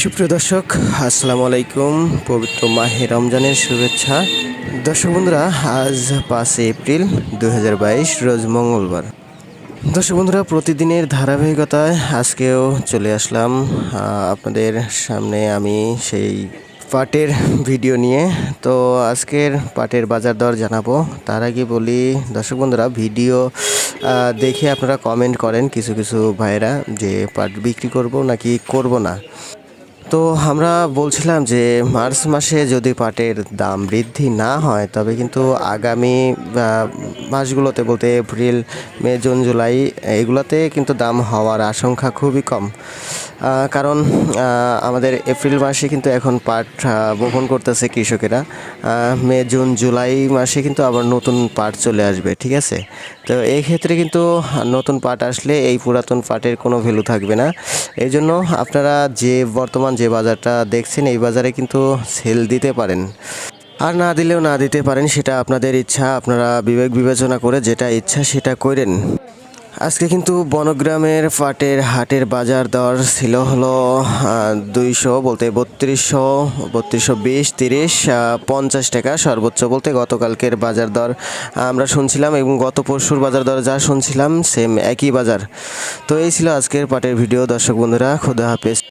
সুপ্রিয় দর্শক, আসসালামু আলাইকুম। পবিত্র মাহে রমজানের শুভেচ্ছা। দর্শক বন্ধুরা, আজ পাঁচই এপ্রিল দু হাজার বাইশ, রোজ মঙ্গলবার। দর্শক বন্ধুরা, প্রতিদিনের ধারাবাহিকতায় আজকেও চলে আসলাম। আপনাদের সামনে আমি সেই পাটের ভিডিও নিয়ে। তো আজকের পাটের বাজার দর জানাব। তার আগে বলি, দর্শক বন্ধুরা, ভিডিও দেখে আপনারা কমেন্ট করেন কিছু কিছু ভাইয়েরা যে পাট বিক্রি করব নাকি করব না। তো আমরা বলছিলাম যে মার্চ মাসে যদি পাটের দাম বৃদ্ধি না হয়, তবে কিন্তু আগামী মাসগুলোতে বলতে এপ্রিল, মে, জুন, জুলাই, এগুলোতে কিন্তু দাম হওয়ার আশঙ্কা খুবই কম। কারণ আমাদের এপ্রিল মাসে কিন্তু এখন পাট বপন করতেছে কৃষকেরা। মে, জুন, জুলাই মাসে কিন্তু আবার নতুন পাট চলে আসবে, ঠিক আছে? তো এই ক্ষেত্রে কিন্তু নতুন পাট আসলে এই পুরাতন পাটের কোনো ভ্যালু থাকবে না। এই জন্য আপনারা যে বর্তমান যে বাজারটা দেখছেন, এই বাজারে কিন্তু সেল দিতে পারেন। আর না দিলেও না দিতে পারেন, সেটা আপনাদের ইচ্ছা। আপনারা বিবেক বিবেচনা করে যেটা ইচ্ছা সেটা করেন। আজকে কিন্তু বনগ্রামের পাটের হাটের বাজার দর ছিল হলো দুইশো বলতে বত্রিশশো বত্রিশশো বিশ, তিরিশ পঞ্চাশ টাকা সর্বোচ্চ বলতে গতকালকের বাজার দর। আমরা শুনছিলাম এবং গত পরশুর বাজার দর যা শুনছিলাম সেম একই বাজার। তো এই ছিল আজকের পাটের ভিডিও, দর্শক বন্ধুরা, খুদা হাফেজ।